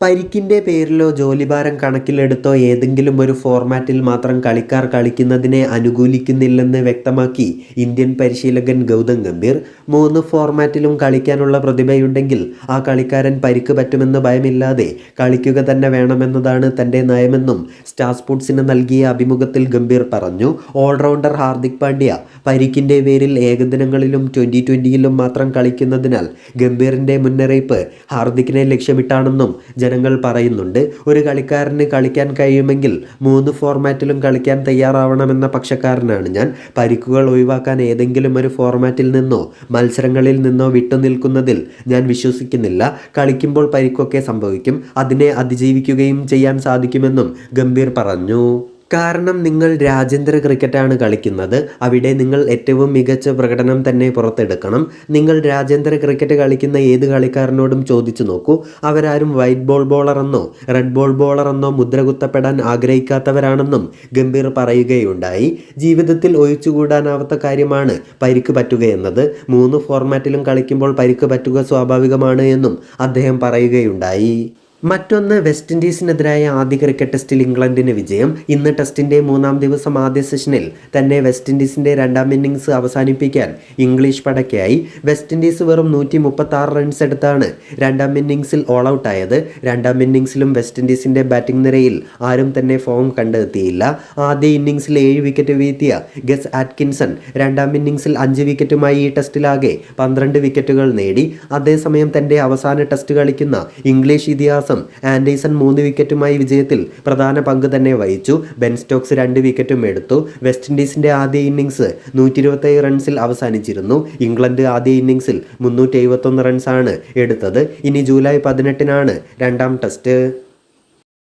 പരിക്കിന്റെ പേരിലോ ജോലിഭാരം കണക്കിലെടുത്തോ ഏതെങ്കിലും ഒരു ഫോർമാറ്റിൽ മാത്രം കളിക്കാർ കളിക്കുന്നതിനെ അനുകൂലിക്കുന്നില്ലെന്ന് വ്യക്തമാക്കി ഇന്ത്യൻ പരിശീലകൻ ഗൗതം ഗംഭീർ. മൂന്ന് ഫോർമാറ്റിലും കളിക്കാനുള്ള പ്രതിഭയുണ്ടെങ്കിൽ ആ കളിക്കാരൻ പരിക്ക് പറ്റുമെന്ന് ഭയമില്ലാതെ കളിക്കുക തന്നെ വേണമെന്നതാണ് തന്റെ നയമെന്നും സ്റ്റാർ സ്പോർട്സിന് നൽകിയ അഭിമുഖത്തിൽ ഗംഭീർ പറഞ്ഞു. ഓൾറൗണ്ടർ ഹാർദിക് പാണ്ഡ്യ പരിക്കിന്റെ പേരിൽ ഏകദിനങ്ങളിലും ട്വന്റി ട്വന്റിയിലും മാത്രം കളിക്കുന്നതിനാൽ ഗംഭീറിന്റെ മുന്നറിയിപ്പ് ഹാർദിക്കിനെ ലക്ഷ്യമിട്ടാണെന്നും ജനങ്ങൾ പറയുന്നുണ്ട് ഒരു കളിക്കാരന് കളിക്കാൻ കഴിയുമെങ്കിൽ മൂന്ന് ഫോർമാറ്റിലും കളിക്കാൻ തയ്യാറാവണമെന്ന പക്ഷക്കാരനാണ് ഞാൻ. പരിക്കുകൾ ഒഴിവാക്കാൻ ഏതെങ്കിലും ഒരു ഫോർമാറ്റിൽ നിന്നോ മത്സരങ്ങളിൽ നിന്നോ വിട്ടുനിൽക്കുന്നതിൽ ഞാൻ വിശ്വസിക്കുന്നില്ല. കളിക്കുമ്പോൾ പരിക്കൊക്കെ സംഭവിക്കും. അതിനെ അതിജീവിക്കുകയും ചെയ്യാൻ സാധിക്കുമെന്നും ഗംഭീർ പറഞ്ഞു. കാരണം നിങ്ങൾ രാജ്യാന്തര ക്രിക്കറ്റാണ് കളിക്കുന്നത്. അവിടെ നിങ്ങൾ ഏറ്റവും മികച്ച പ്രകടനം തന്നെ പുറത്തെടുക്കണം. നിങ്ങൾ രാജ്യാന്തര ക്രിക്കറ്റ് കളിക്കുന്ന ഏത് കളിക്കാരനോടും ചോദിച്ചു നോക്കൂ. അവരാരും വൈറ്റ് ബോൾ ബോളർ എന്നോ റെഡ് ബോൾ ബോളർ എന്നോ മുദ്ര കുത്തപ്പെടാൻ ആഗ്രഹിക്കാത്തവരാണെന്നും ഗംഭീർ പറയുകയുണ്ടായി. ജീവിതത്തിൽ ഒഴിച്ചുകൂടാനാവാത്ത കാര്യമാണ് പരിക്ക് പറ്റുകയെന്നത് മൂന്ന് ഫോർമാറ്റിലും കളിക്കുമ്പോൾ പരിക്ക് പറ്റുക സ്വാഭാവികമാണ് എന്നും അദ്ദേഹം പറയുകയുണ്ടായി. മറ്റൊന്ന് വെസ്റ്റ് ഇൻഡീസിനെതിരായ ആദ്യ ക്രിക്കറ്റ് ടെസ്റ്റിൽ ഇംഗ്ലണ്ടിന് വിജയം. ഇന്ന് ടെസ്റ്റിന്റെ മൂന്നാം ദിവസം ആദ്യ സെഷനിൽ തന്നെ വെസ്റ്റ് ഇൻഡീസിന്റെ രണ്ടാം ഇന്നിംഗ്സ് അവസാനിപ്പിക്കാൻ ഇംഗ്ലീഷ് പടക്കയായി. വെസ്റ്റ് ഇൻഡീസ് വെറും നൂറ്റി മുപ്പത്തി ആറ് റൺസ് എടുത്താണ് രണ്ടാം ഇന്നിംഗ്സിൽ ഓൾ ഔട്ട് ആയത്. രണ്ടാം ഇന്നിംഗ്സിലും വെസ്റ്റ് ഇൻഡീസിന്റെ ബാറ്റിംഗ് നിരയിൽ ആരും തന്നെ ഫോം കണ്ടെത്തിയില്ല. ആദ്യ ഇന്നിംഗ്സിൽ ഏഴ് വിക്കറ്റ് വീഴ്ത്തിയ ഗസ് ആറ്റ്കിൻസൺ രണ്ടാം ഇന്നിംഗ്സിൽ അഞ്ച് വിക്കറ്റുമായി ഈ ടെസ്റ്റിലാകെ പന്ത്രണ്ട് വിക്കറ്റുകൾ നേടി. അതേസമയം തന്റെ അവസാന ടെസ്റ്റ് കളിക്കുന്ന ഇംഗ്ലീഷ് ഇതിഹാസം ആൻഡേഴ്സൺ മൂന്ന് വിക്കറ്റുമായി വിജയത്തിൽ പ്രധാന പങ്ക് തന്നെ വഹിച്ചു. ബെൻ സ്റ്റോക്സ് രണ്ട് വിക്കറ്റും എടുത്തു. വെസ്റ്റ് ഇൻഡീസിന്റെ ആദ്യ ഇന്നിംഗ്സ് നൂറ്റി ഇരുപത്തേഴ് റൺസിൽ അവസാനിച്ചിരുന്നു. ഇംഗ്ലണ്ട് ആദ്യ ഇന്നിംഗ്സിൽ മുന്നൂറ്റി എഴുപത്തൊന്ന് റൺസാണ് എടുത്തത്. ഇനി ജൂലൈ പതിനെട്ടിനാണ് രണ്ടാം ടെസ്റ്റ്.